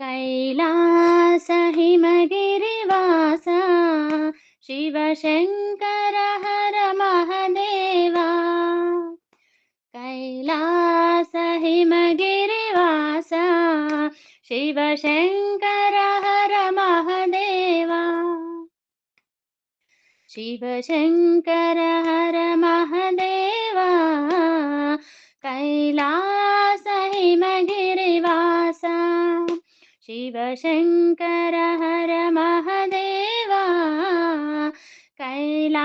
कैलास हिमगिरिवास शिवशङ्कर हर महदेवा कैलास हिमगिरिवास शिवशङ्कर हर महदेवा शिवशङ्कर हर महदेवा कैलास शिवशङ्कर हर महदेवा कैलासहिमगिरिवास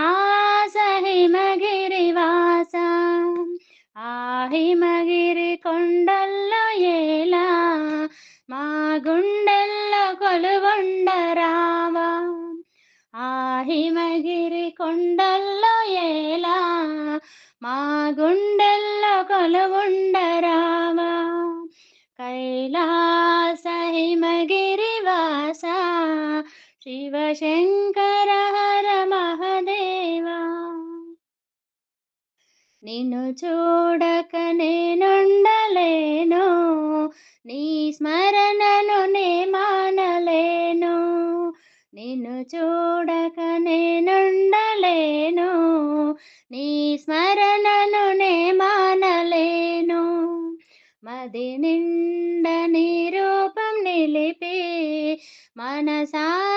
आहिमगिरिकोण्डल्ल एला मा गुण्डल्ल कोलुगोण्डराव आहिमगिरिकोण्डल्ल एला मा गुण्डल्ल कोलुगोण्डराव శివశంకర హర మహదేవా నిన్ను చూడక నేనుండలేను నీ స్మరణను నే మానలేను. నిన్ను చూడక నేనుండలేను నీ స్మరణను నే మానలేను. మది నిండ నీ రూపం నిలిపి మనసా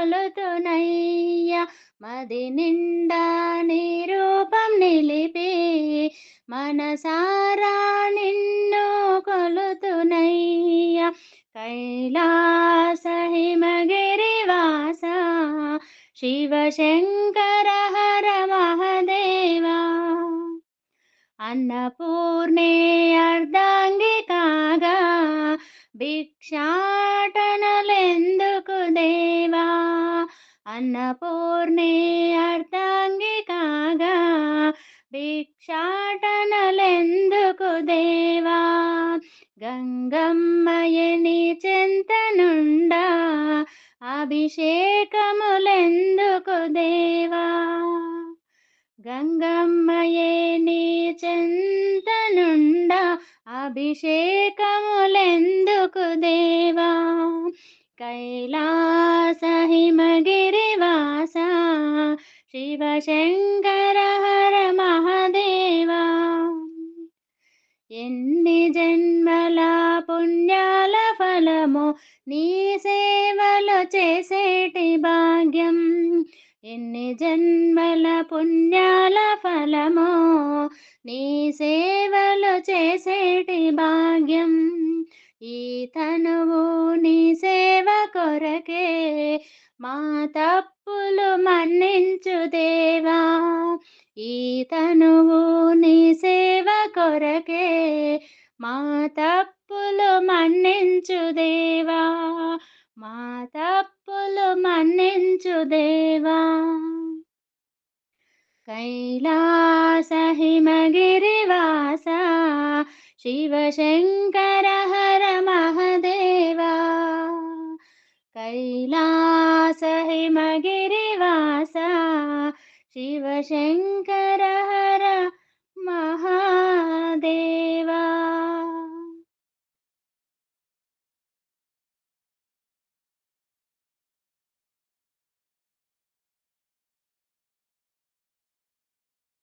కొలుతునయ్యా. మది నిండా నీ రూపం నిలిపి మనసారా నిన్ను కొలుతునయ్యా. కైలాస హిమగిరివాస శివశంకర హర మహదేవా అన్నపూర్ణే అర్ధాంగి కాగా భిక్షాటనలెందుకు దే అన్నపూర్ణే అర్ధాంగి కాగా భిక్షాటనలెందుకు దేవా? గంగమ్మయని చింతనుండా అభిషేకములెందుకు దేవా? గంగమ్మయే నీ చింతనుండా అభిషేకములెందుకు దేవా? కైలాసహిమ శివశంకర హర మహదేవా ఎన్ని జన్మల పుణ్యాల ఫలము నీ సేవలు చేసేటి భాగ్యం. ఎన్ని జన్మల పుణ్యాల ఫలము నీ సేవలు చేసేటి భాగ్యం. ఈ తనువు నీ సేవ కొరకే మా తప్ప తనువు నీ సేవ కొరకే మా తప్పులు మన్నించు దేవా మా తప్పులు మన్నించు దేవా. కైలాసహిమగిరివాస శివశంకర హర మహదేవా. కైలాసహిమగిరివాస హిమగిరివాస శివశంకర హర